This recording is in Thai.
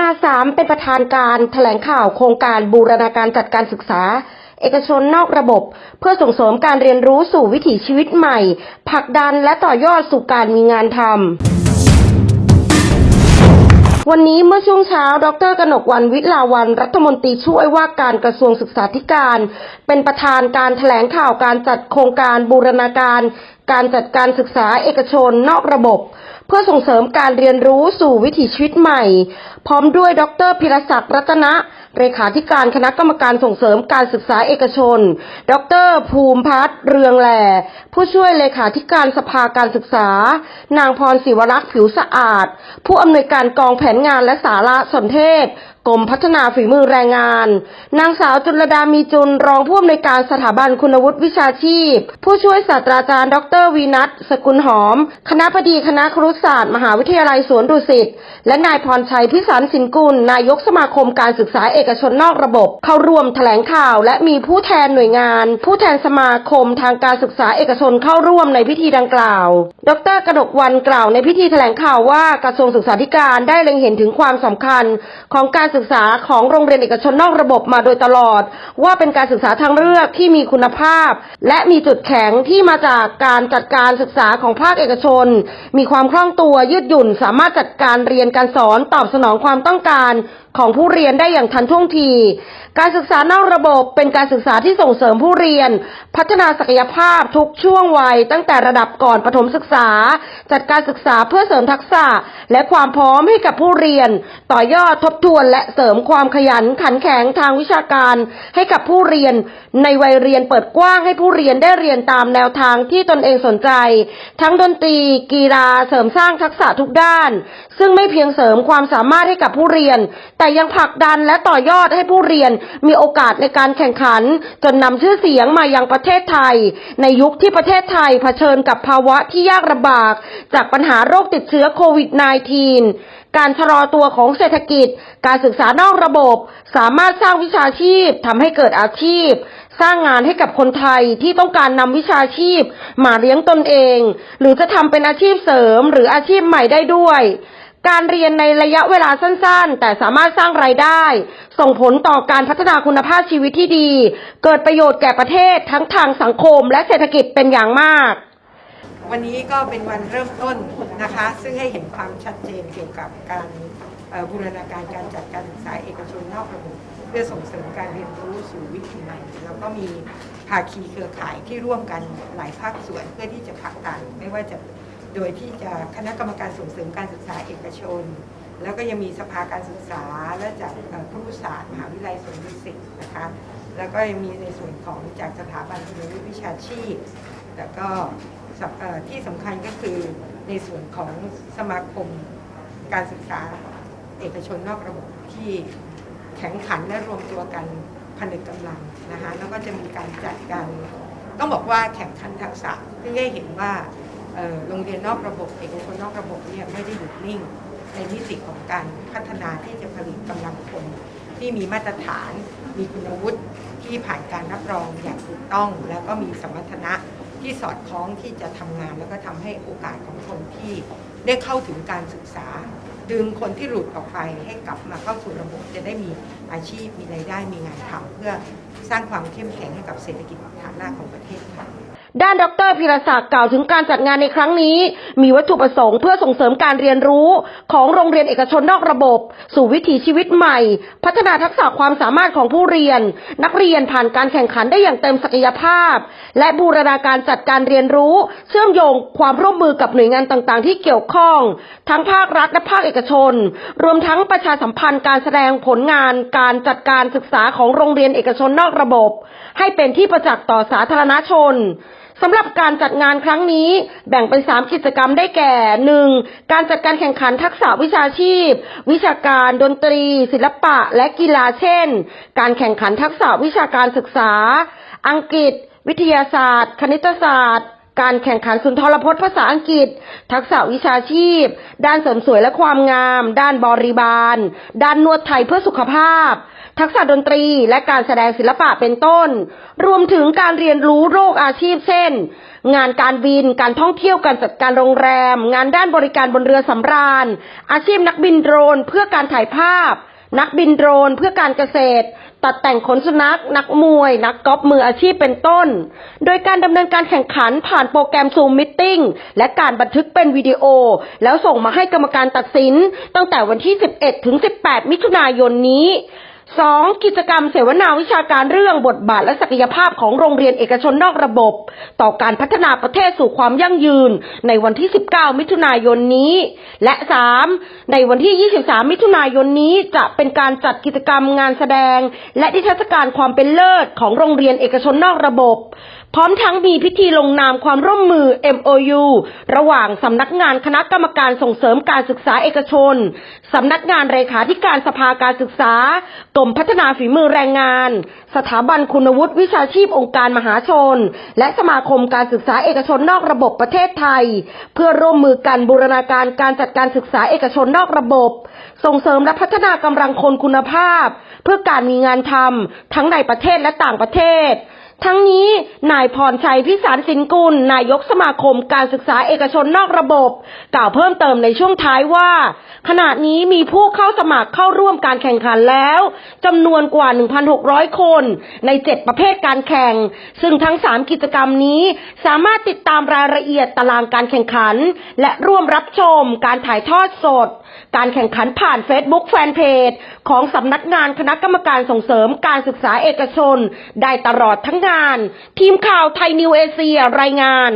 มาสามเป็นประธานการแถลงข่าวโครงการบูรณาการจัดการศึกษา เอกชนนอกระบบ เพื่อส่งเสริมการเรียนรู้สู่วิถีชีวิตใหม่ผลักดันและต่อยอดสู่การมีงานทำวันนี้เมื่อช่วงเช้า ดรกนกวันวิลาวัน รัฐมนตรีช่วยว่าการกระทรวงศึกษาธิการ เป็นประธานการแถลงข่าวการจัดโครงการบูรณาการ การจัดการศึกษาเอกชนนอกระบบ เพื่อส่งเสริมการเรียนรู้สู่วิถีชีวิตใหม่ พร้อมด้วยดรพิรศักดิ์รัตนะเลขาธิการคณะกรรมการส่งเสริมการศึกษาเอกชน ดรภูมิพัฒน์เรืองแหล่ ผู้ช่วยเลขาธิการสภาการศึกษา นางพรศิวรักษ์ผิวสะอาด ผู้อำนวยการกองแผนงานและสารสนเทศกรมพัฒนาฝีมือแรงงาน นางสาวจุลดามีจุลรองผู้อำนวยการสถาบันคุณวุฒิวิชาชีพ ผู้ช่วยศาสตราจารย์ ดรวีนัทสกุลหอม คณะบดีคณะครุศาสตร์ มหาวิทยาลัยสวนดุสิต และนายพรชัยพิสารสินกุล นายกสมาคมการศึกษาเอกชนนอกระบบ เข้าร่วมแถลงข่าว และมีผู้แทนหน่วยงาน ผู้แทนสมาคมทางการศึกษาเอกชนเข้าร่วมในพิธีดังกล่าว ดรกนกวันกล่าวในพิธีแถลงข่าวว่ากระทรวงศึกษาธิการได้เล็งเห็นถึงความสำคัญของการศึกษาของโรงเรียนเอกชนนอกระบบมาโดยตลอด ว่าเป็นการศึกษาทางเลือกที่มีคุณภาพ และมีจุดแข็งที่มาจากการจัดการศึกษาของภาคเอกชน มีความคล่องตัวยืดหยุ่นสามารถจัดการเรียนการสอนตอบสนองความต้องการ ของผู้เรียนได้อย่างทันท่วงที การศึกษานอกระบบเป็นการศึกษาที่ส่งเสริมผู้เรียน พัฒนาศักยภาพทุกช่วงวัย ตั้งแต่ระดับก่อนประถมศึกษา จัดการศึกษาเพื่อเสริมทักษะ และความพร้อมให้กับผู้เรียน ต่อยอดทบทวนและเสริมความขยันขันแข็งทางวิชาการ ให้กับผู้เรียน ในวัยเรียนเปิดกว้างให้ผู้เรียนได้เรียนตามแนวทางที่ตนเองสนใจ ทั้งดนตรี กีฬาเสริมสร้างทักษะทุกด้าน ซึ่งไม่เพียงเสริมความสามารถให้กับผู้เรียน แต่ยังผลักดันและต่อยอดให้ผู้เรียนมีโอกาสในการแข่งขัน จนนำชื่อเสียงมายังประเทศไทย ในยุคที่ประเทศไทยเผชิญกับภาวะที่ยากลำบาก จากปัญหาโรคติดเชื้อโควิด -19 การชะลอตัวของเศรษฐกิจ การศึกษานอกระบบ สามารถสร้างวิชาชีพทำให้เกิดอาชีพ สร้างงานให้กับคนไทยที่ต้องการนำวิชาชีพ มาเลี้ยงตนเอง หรือจะทำเป็นอาชีพเสริมหรืออาชีพใหม่ได้ด้วย การเรียนในระยะเวลาสั้น ๆ แต่สามารถสร้างรายได้ ส่งผลต่อการพัฒนาคุณภาพชีวิตที่ดี เกิดประโยชน์แก่ประเทศทั้งทางสังคมและเศรษฐกิจเป็นอย่างมาก วันนี้ก็เป็นวันเริ่มต้นนะคะ ซึ่งให้เห็นความชัดเจนเกี่ยวกับการบูรณาการการจัดการศึกษาเอกชนนอกระบบเพื่อส่งเสริมการเรียนรู้สู่วิถีใหม่แล้วก็มีภาคีเครือข่ายที่ร่วมกันหลายภาคส่วนเพื่อที่จะผลักดันไม่ว่าจะ โดยที่จะคณะกรรมการส่งเสริมการศึกษาเอกชน แล้วก็ยังมีสภาการศึกษาและจากเอ่อครุศาสตร์มหาวิทยาลัยสวนดุสิตนะคะแล้วก็ยังมีในส่วนของจากสถาบันคุณวิทยวิชาชีพ แล้วก็ที่สำคัญก็คือในส่วนของสมาคมการศึกษาเอกชนนอกระบบที่แข่งขันและรวมตัวกันผนึกกำลังนะคะแล้วก็จะมีการจัดการต้องบอกว่าแข่งขันทักษะเพื่อให้เห็นว่า โรงเรียนนอกระบบเอกชนนอกระบบเนี่ยไม่ได้หยุดนิ่ง ในมิติของการพัฒนาที่จะผลิตกำลังคนที่มีมาตรฐาน มีคุณวุฒิที่ผ่านการรับรองอย่างถูกต้อง แล้วก็มีสมรรถนะที่สอดคล้องที่จะทำงาน แล้วก็ทำให้โอกาสของคนที่ได้เข้าถึงการศึกษา ดึงคนที่หลุดออกไปให้กลับมาเข้าสู่ระบบจะได้มีอาชีพมีรายได้มีงานทำเพื่อสร้างความเข้มแข็งให้กับเศรษฐกิจฐานรากของประเทศค่ะ ด้านดรพิรศักดิ์กล่าวถึงการจัดงานในครั้งนี้ มีวัตถุประสงค์เพื่อส่งเสริมการเรียนรู้ของโรงเรียนเอกชนนอกระบบ สู่วิถีชีวิตใหม่ พัฒนาทักษะความสามารถของผู้เรียน นักเรียนผ่านการแข่งขันได้อย่างเต็มศักยภาพ และบูรณาการจัดการเรียนรู้ เชื่อมโยงความร่วมมือกับหน่วยงานต่างๆ ที่เกี่ยวข้อง ทั้งภาครัฐและภาคเอกชน รวมทั้งประชาสัมพันธ์การแสดงผลงาน การจัดการศึกษาของโรงเรียนเอกชนนอกระบบ ให้เป็นที่ประจักษ์ต่อสาธารณชน สำหรับการจัดงานครั้งนี้แบ่งเป็น 3 กิจกรรมได้แก่ 1. การจัดการแข่งขันทักษะวิชาชีพ วิชาการดนตรี ศิลปะ และกีฬาเช่น การแข่งขันทักษะวิชาการศึกษา อังกฤษ วิทยาศาสตร์ คณิตศาสตร์การแข่งขันสุนทรพจน์ภาษาอังกฤษ ทักษะวิชาชีพ ด้านเสริมสวยและความงาม ด้านบริบาล ด้านนวดไทยเพื่อสุขภาพ ทักษะดนตรีและการแสดงศิลปะเป็นต้น รวมถึงการเรียนรู้โรคอาชีพเช่น งานการบิน การท่องเที่ยว การจัดการโรงแรม งานด้านบริการบนเรือสำราญ อาชีพนักบินโดรนเพื่อการถ่ายภาพ นักบินโดรนเพื่อการเกษตร ตัดแต่งขนสุนัข นักมวย นักกอล์ฟมืออาชีพเป็นต้น โดยการดำเนินการแข่งขันผ่านโปรแกรม Zoom Meeting และการบันทึกเป็นวิดีโอ แล้วส่งมาให้กรรมการตัดสิน ตั้งแต่วันที่ 11 ถึง 18 มิถุนายนนี้ 2. กิจกรรมเสวนาวิชาการเรื่องบทบาทและศักยภาพของโรงเรียนเอกชนนอกระบบ ต่อการพัฒนาประเทศสู่ความยั่งยืน ในวันที่ 19 มิถุนายนนี้ และ 3. ในวันที่ 23 มิถุนายนนี้จะเป็นการจัดกิจกรรมงานแสดง และนิทรรศการความเป็นเลิศของโรงเรียนเอกชนนอกระบบ พร้อมทั้งมีพิธีลงนามความร่วมมือ MOU ระหว่างสำนักงานคณะกรรมการส่งเสริมการศึกษาเอกชน สำนักงานเลขาธิการสภาการศึกษากรมพัฒนาฝีมือแรงงาน สถาบันคุณวุฒิวิชาชีพองค์การมหาชน และสมาคมการศึกษาเอกชนนอกระบบประเทศไทย เพื่อร่วมมือกันบูรณาการการจัดการศึกษาเอกชนนอกระบบ ส่งเสริมและพัฒนากำลังคนคุณภาพ เพื่อการมีงานทำทั้งในประเทศและต่างประเทศ ทั้งนี้นายพรชัยพิสารสินกุล นายกสมาคมการศึกษาเอกชนนอกระบบ กล่าวเพิ่มเติมในช่วงท้ายว่า ขณะนี้มีผู้เข้าสมัครเข้าร่วมการแข่งขันแล้วจำนวนกว่า 1,600 คน ใน 7 ประเภทการแข่ง ซึ่งทั้ง 3 กิจกรรมนี้สามารถติดตามรายละเอียดตารางการแข่งขัน และร่วมรับชมการถ่ายทอดสด การแข่งขันผ่าน Facebook แฟนเพจของสำนักงานคณะกรรมการส่งเสริมการศึกษาเอกชน ได้ตลอดทั้งงาน ทีมข่าวไทยนิวเอเชียรายงาน